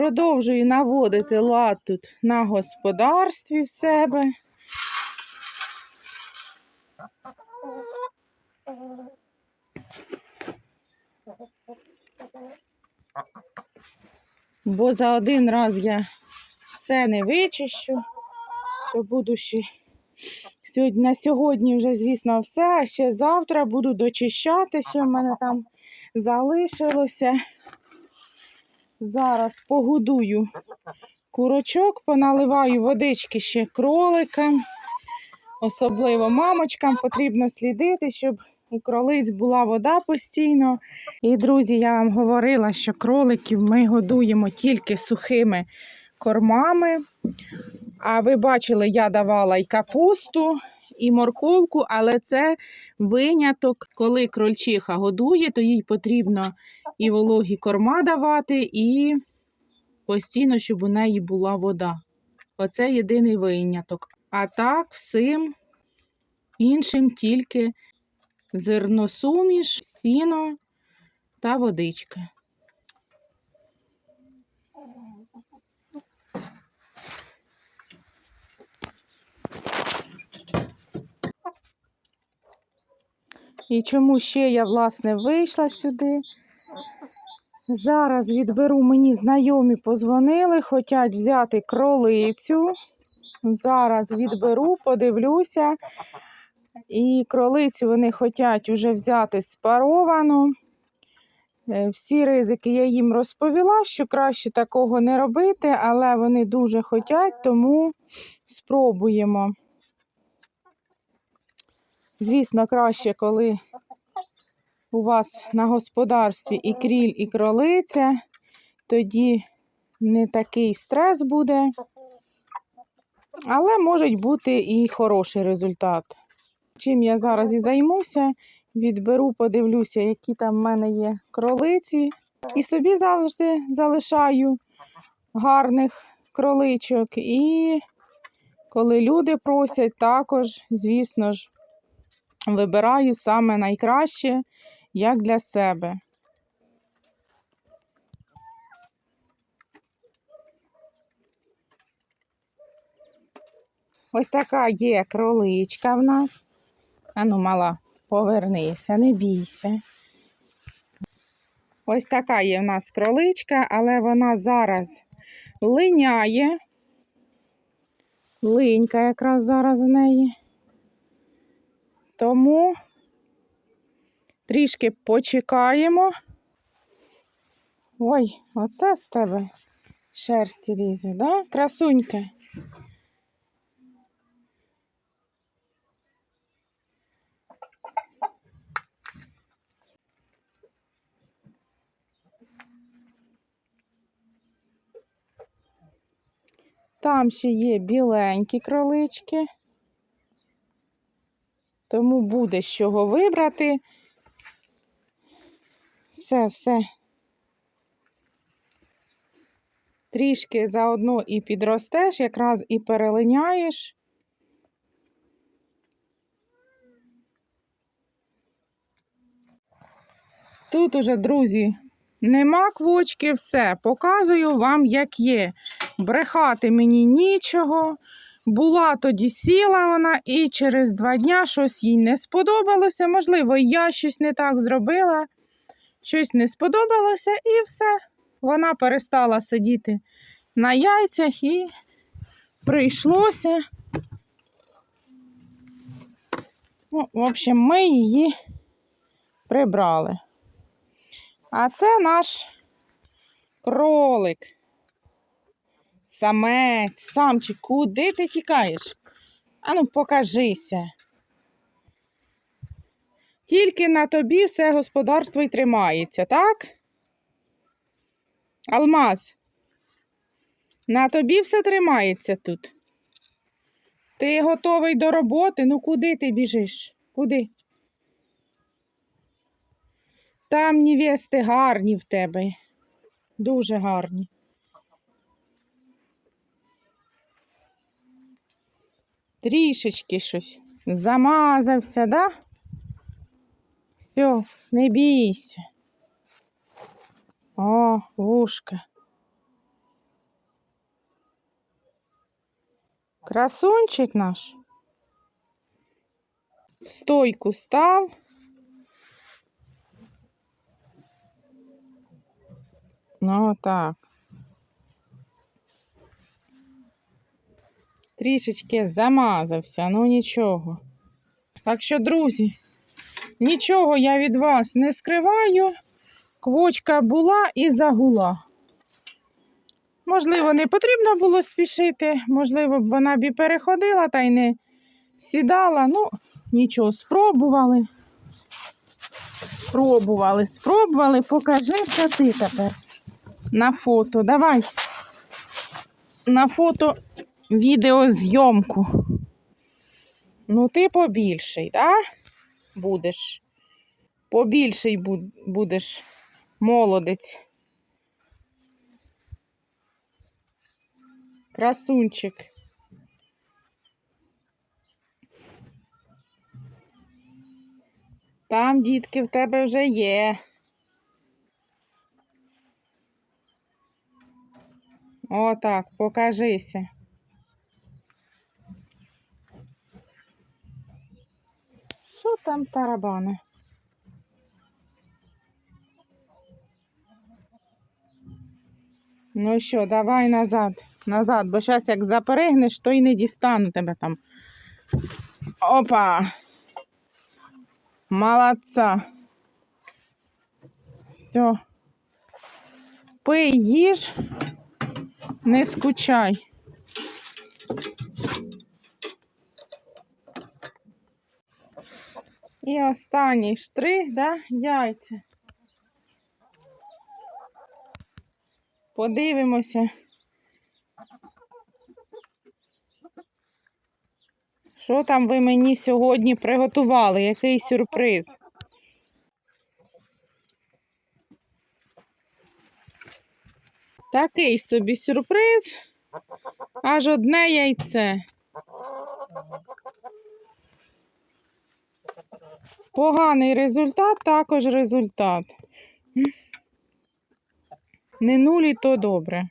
Продовжую наводити лад тут на господарстві в себе. Бо за один раз я все не вичищу, то буду ще сьогодні, на сьогодні вже, звісно, все, а ще завтра буду дочищати, що в мене там залишилося. Зараз погодую курочок, поналиваю водички ще кроликам. Особливо мамочкам потрібно слідити, щоб у кролиць була вода постійно. І, друзі, я вам говорила, що кроликів ми годуємо тільки сухими кормами. А ви бачили, я давала і капусту, і морковку, але це виняток, коли крольчиха годує, то їй потрібно і вологі корма давати, і постійно, щоб у неї була вода. Оце єдиний виняток. А так, всім іншим тільки зерносуміш, сіно та водичка. І чому ще я, власне, вийшла сюди? Зараз відберу мені знайомі позвонили, хочуть взяти кролицю. Зараз відберу, подивлюся. І кролицю вони хочуть вже взяти спаровану. Е, Всі ризики я їм розповіла, що краще такого не робити, але вони дуже хочуть, тому спробуємо. Звісно, краще, коли у вас на господарстві і кріль, і кролиця, тоді не такий стрес буде, але може бути і хороший результат. Чим я зараз і займуся, відберу, подивлюся, які там в мене є кролиці. І собі завжди залишаю гарних кроличок. І коли люди просять, також, звісно ж, вибираю саме найкраще, як для себе. Ось така є кроличка в нас. Ану, мала, повернися, не бійся. Ось така є в нас кроличка, але вона зараз линяє. Линька якраз зараз в неї. Тому трішки почекаємо. Ой, оце з тебе шерсть лізе, да? Красунька. Там ще є біленькі кролички. Тому буде з чого вибрати. Все, все. Трішки заодно і підростеш, якраз і перелиняєш. Тут уже, друзі, нема квочки, все. Показую вам, як є. Брехати мені нічого. Була тоді сіла вона, і через два дня щось їй не сподобалося. Можливо, я щось не так зробила, щось не сподобалося, і все. Вона перестала сидіти на яйцях і прийшлося. Ну, в общем, ми її прибрали. А це наш кролик. Самець, самчик, куди ти тікаєш? Ану, покажися. Тільки на тобі все господарство й тримається, так? Алмаз. На тобі все тримається тут. Ти готовий до роботи? Ну куди ти біжиш? Куди? Там невести гарні в тебе. Дуже гарні. Трішечки щось. Замазався, да? Все, не бійся. О, ушка. Красунчик наш. В стойку став. Ну, так. Трішечки замазався, ну нічого. Так що, друзі, нічого я від вас не скриваю. Квочка була і загула. Можливо, не потрібно було спішити, можливо, б вона б і переходила та й не сідала. Ну, нічого, спробували. Спробували, спробували. Покажи ти тепер на фото. Давай. На фото відеозйомку. Ну, ти побільший, так? Да? Будеш. Побільший будеш молодець. Красунчик. Там, дітки, в тебе вже є. Отак, покажися. Що там тарабани? Ну що, давай назад, назад, бо зараз як заперегнеш, то й не дістану тебе там. Опа. Молодца. Все. Пий, їж, не скучай. І останній штрих, да, яйця. Подивимося. Що там ви мені сьогодні приготували? Який сюрприз? Такий собі сюрприз. Аж одне яйце. Поганий результат, також результат. Не нулі, то добре.